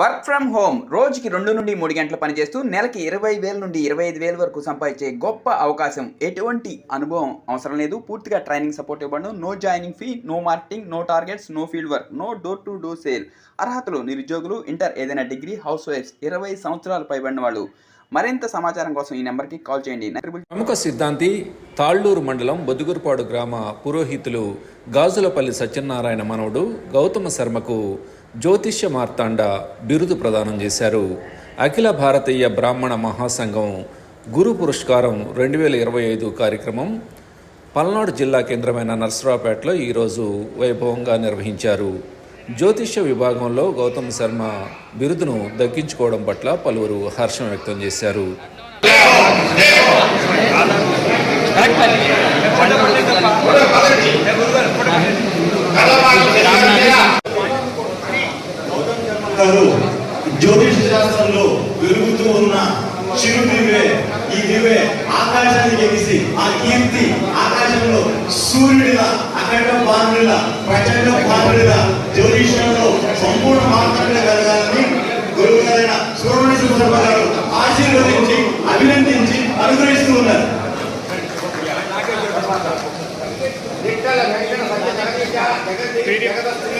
Work from home రోజుకి రెండు నుండి మూడు గంటలు పనిచేస్తూ నెలకి ఇరవై వేల నుండి ఇరవై ఐదు వేల వరకు సంపాదించే గొప్ప అవకాశం. ఎటువంటి అనుభవం అవసరం లేదు. పూర్తిగా ట్రైనింగ్ సపోర్ట్ ఇవ్వడం no joining fee no marketing no targets no field work no door to door sale. అర్హతలు నిరుద్యోగులు ఇంటర్ ఏదైనా డిగ్రీ హౌస్ వైఫ్స్ ఇరవై సంవత్సరాలు పైబడిన వాళ్ళు. మరింత సమాచారం కోసం ఈ నెంబర్కి కాల్ చేయండి. ప్రముఖ సిద్ధాంతి తాళ్ళూరు మండలం బొద్దుగురుపాడు గ్రామ పురోహితులు గాజులపల్లి సత్యనారాయణ మనవుడు గౌతమ శర్మకు జ్యోతిష్య మార్తాండ బిరుదు ప్రదానం చేశారు. అఖిల భారతీయ బ్రాహ్మణ మహాసంఘం గురు పురస్కారం రెండు వేల ఇరవై ఐదు కార్యక్రమం పల్నాడు జిల్లా కేంద్రమైన నర్సరావుపేటలో ఈరోజు వైభవంగా నిర్వహించారు. జ్యోతిష్య విభాగంలో గౌతమ్ శర్మ బిరుదును దక్కించుకోవడం పట్ల పలువురు హర్షం వ్యక్తం చేశారు. అంటారు జ్యోతిష శాస్త్రంలో వెలుగుతూ ఉన్న చిరు దివే ఈ దివే ఆకాశాన్ని గెలిసి ఆ కీర్తి ఆకాశంలో సూర్యుడిలా అఖండ పారుడిలా ప్రచండ పారుడిలా జ్యోతిషంలో సంపూర్ణ మార్పులు కలగాలని గురువుగారైన సూర్యుడి సుబ్రహ్మ గారు ఆశీర్వదించి అభినందించి అనుగ్రహిస్తూ ఉన్నారు. జగద్